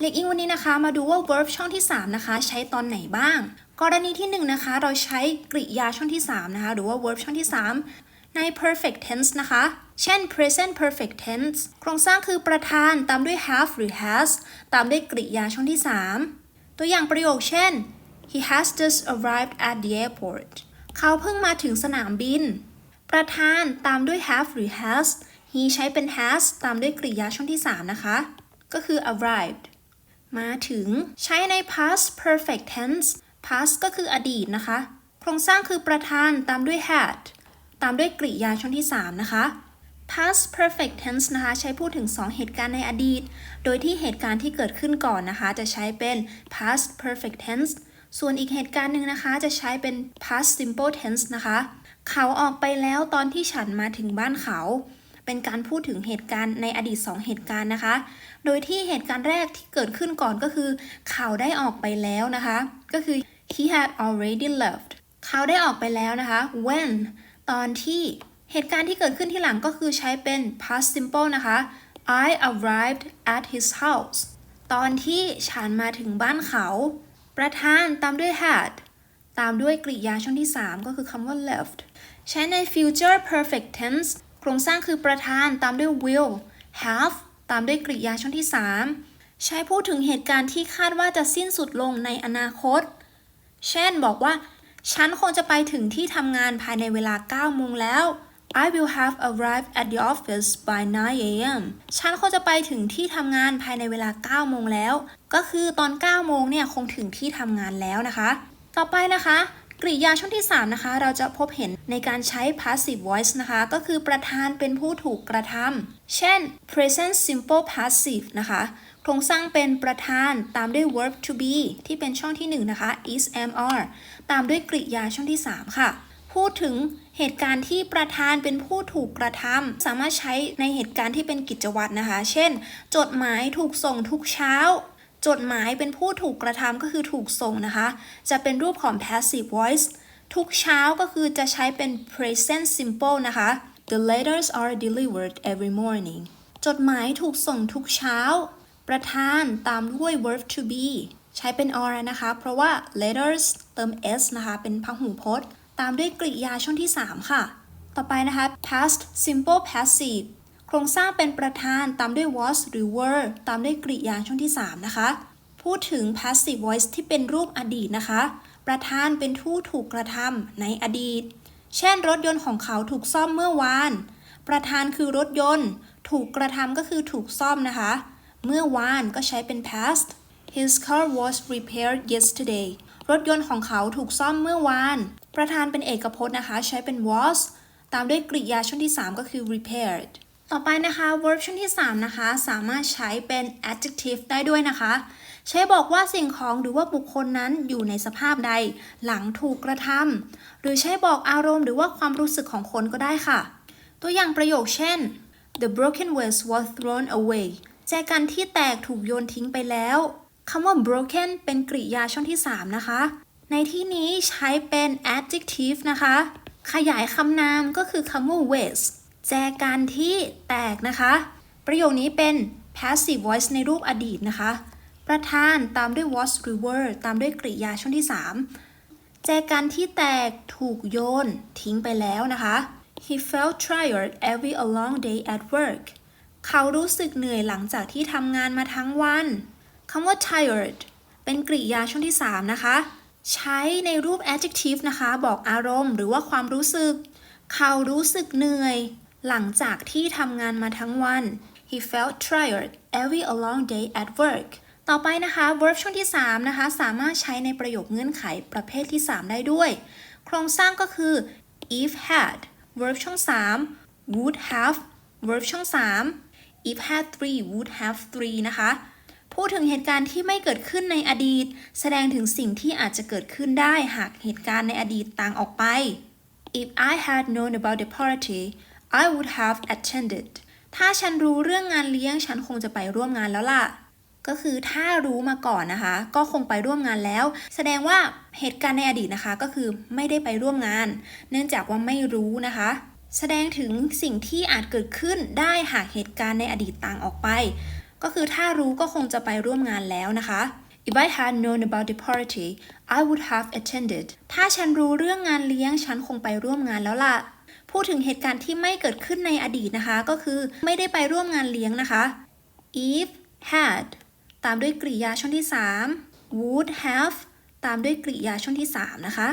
เล็กอิงวันนี้นะคะ มาดูว่า verb ช่องที่ 3 นะคะ ใช้ตอนไหนบ้าง กรณีที่1นะคะ เราใช้กริยาช่องที่ 3 นะคะ หรือว่า verb ช่องที่ 3 ใน perfect tense นะคะ เช่น present perfect tense โครงสร้างคือประธานตามด้วย have หรือ has ตามด้วยกริยาช่องที่ 3 ตัวอย่างประโยคเช่น he has just arrived at the airport เขาเพิ่งมาถึงสนามบิน ประธานตามด้วย have หรือ has he ใช้เป็น has ตามด้วยกริยาช่องที่ 3 นะคะ ก็คือ arrived มาถึงใช้ใน past perfect tense past ก็คืออดีตนะคะ โครงสร้างคือประธานตามด้วย had ตามด้วยกริยาช่องที่ 3 นะคะ past perfect tense นะคะ ใช้พูดถึง 2 เหตุการณ์ในอดีต โดยที่เหตุการณ์ที่เกิดขึ้นก่อนนะคะ จะใช้เป็น past perfect tense ส่วนอีกเหตุการณ์หนึ่งนะคะ จะใช้เป็น past simple tense นะคะ เขาออกไปแล้วตอนที่ฉันมาถึงบ้านเขา เป็นการพูดถึงเหตุการณ์ในอดีต 2 เหตุการณ์นะคะ โดยที่เหตุการณ์แรกที่เกิดขึ้นก่อนก็คือ เขาได้ออกไปแล้วนะคะ ก็คือ he had already left เขาได้ออกไปแล้วนะคะ when ตอนที่เหตุการณ์ที่เกิดขึ้นที่หลังก็คือใช้เป็น past simple นะคะ I arrived at his house ตอนที่ฉันมาถึงบ้านเขา ประธานตามด้วย had ตามด้วยกริยาช่องที่ 3 ก็คือคำว่า left ใช้ใน future perfect tense ครงสร้างคือประธานตามด้วย will have ตามด้วยกริยาช่องที่ 3 ใช้พูดถึงเหตุการณ์ที่คาดว่าจะสิ้นสุดลงในอนาคต เช่นบอกว่า ฉันคงจะไปถึงที่ทำงานภายในเวลา 9 โมงแล้ว I will have arrived at the office by 9 a.m. ฉันคงจะไปถึงที่ทำงานภายในเวลา 9 โมงแล้ว ก็คือตอน 9 โมงเนี่ยคงถึงที่ทำงานแล้วนะคะ ต่อไปนะคะ กริยาช่องที่ 3 นะคะ เราจะพบเห็นในการใช้ passive voice นะคะ ก็คือประธานเป็นผู้ถูกกระทำ เช่น present simple passive นะคะ โครงสร้างเป็นประธานตามด้วย verb to be ที่เป็นช่องที่ 1 นะคะ is am are ตามด้วยกริยาช่องที่ 3 ค่ะ พูดถึงเหตุการณ์ที่ประธานเป็นผู้ถูกกระทำสามารถใช้ในเหตุการณ์ที่เป็นกิจวัตรนะคะ เช่น จดหมายถูกส่งทุกเช้า จดหมายเป็นผู้ถูกกระทำก็คือถูกส่งนะคะ จะเป็นรูปของ passive voice ทุกเช้าก็คือจะใช้เป็น present simple นะคะ the letters are delivered every morning จดหมายถูกส่งทุกเช้า ประธานตามด้วย verb to be ใช้เป็น are นะคะ เพราะว่า letters เติม s นะคะ เป็นพหูพจน์ ตามด้วยกริยาช่องที่ 3 ค่ะ ต่อไปนะคะ past simple passive โครงสร้างเป็นประธานตามด้วย was หรือ were ตามด้วยกริยาช่องที่ 3 นะคะ พูดถึง passive voice ที่เป็นรูปอดีตนะคะ ประธานเป็นผู้ถูกกระทำในอดีต เช่น รถยนต์ของเขาถูกซ่อมเมื่อวาน ประธานคือรถยนต์ ถูกกระทำก็คือถูกซ่อมนะคะ เมื่อวานก็ใช้เป็น past His car was repaired yesterday รถยนต์ของเขาถูกซ่อมเมื่อวาน ประธานเป็นเอกพจน์นะคะ ใช้เป็น was ตามด้วยกริยาช่องที่ 3 ก็คือ repaired ต่อไปนะคะ verb ช่องที่ 3 นะคะ สามารถใช้เป็น adjective ได้ด้วยนะคะ ใช้บอกว่าสิ่งของหรือว่าบุคคลนั้นอยู่ในสภาพใด หลังถูกกระทำหรือใช้บอกอารมณ์หรือว่าความรู้สึกของคนก็ได้ค่ะ ตัวอย่างประโยคเช่น the broken vase was thrown away แจกันที่แตกถูกโยนทิ้งไปแล้วคำว่า broken เป็นกริยาช่องที่ 3 นะคะ ในที่นี้ใช้เป็น adjective นะคะ ขยายคำนามก็คือคำว่า vase แจกันที่แตกนะคะ ประโยคนี้เป็น passive voice ในรูปอดีตนะคะ ประธานตามด้วย was หรือ were ตามด้วยกริยาช่องที่ 3 แจกันที่แตกถูกโยน ทิ้งไปแล้วนะคะ he felt tired every a long day at work เขารู้สึกเหนื่อยหลังจากที่ทำงานมาทั้งวันคำว่า tired เป็นกริยาช่องที่ 3 นะคะ ใช้ในรูป adjective นะคะ บอกอารมณ์หรือว่าความรู้สึก เขารู้สึกเหนื่อย หลังจากที่ทำงานมาทั้งวัน he felt tired every a long day at work ต่อไปนะคะ verb ช่องที่ 3 นะคะ สามารถใช้ในประโยคเงื่อนไขประเภทที่ 3 ได้ด้วย โครงสร้างก็คือ if had verb ช่อง 3 would have verb ช่อง 3 if had three would have three นะคะ พูดถึงเหตุการณ์ที่ไม่เกิดขึ้นในอดีต แสดงถึงสิ่งที่อาจจะเกิดขึ้นได้หากเหตุการณ์ในอดีตต่างออกไป If I had known about the party I would have attended ถ้าฉันรู้เรื่องงานเลี้ยงฉันคงจะไปร่วมงานแล้วล่ะ ก็คือถ้ารู้มาก่อนนะคะ ก็คงไปร่วมงานแล้ว แสดงว่าเหตุการณ์ในอดีตนะคะก็คือไม่ได้ไปร่วมงาน เนื่องจากว่าไม่รู้นะคะ แสดงถึงสิ่งที่อาจเกิดขึ้นได้หากเหตุการณ์ในอดีตต่างออกไป ก็คือถ้ารู้ก็คงจะไปร่วมงานแล้วนะคะ If I had known about the party I would have attended ถ้าฉันรู้เรื่องงานเลี้ยงฉันคงไปร่วมงานแล้วล่ะ พูดถึงเหตุการณ์ที่ไม่เกิดขึ้นในอดีตนะคะ ก็คือไม่ได้ไปร่วมงานเลี้ยงนะคะ if had ตามด้วยกริยาช่วงที่ 3 would have ตามด้วยกริยาช่วงที่ 3 นะคะ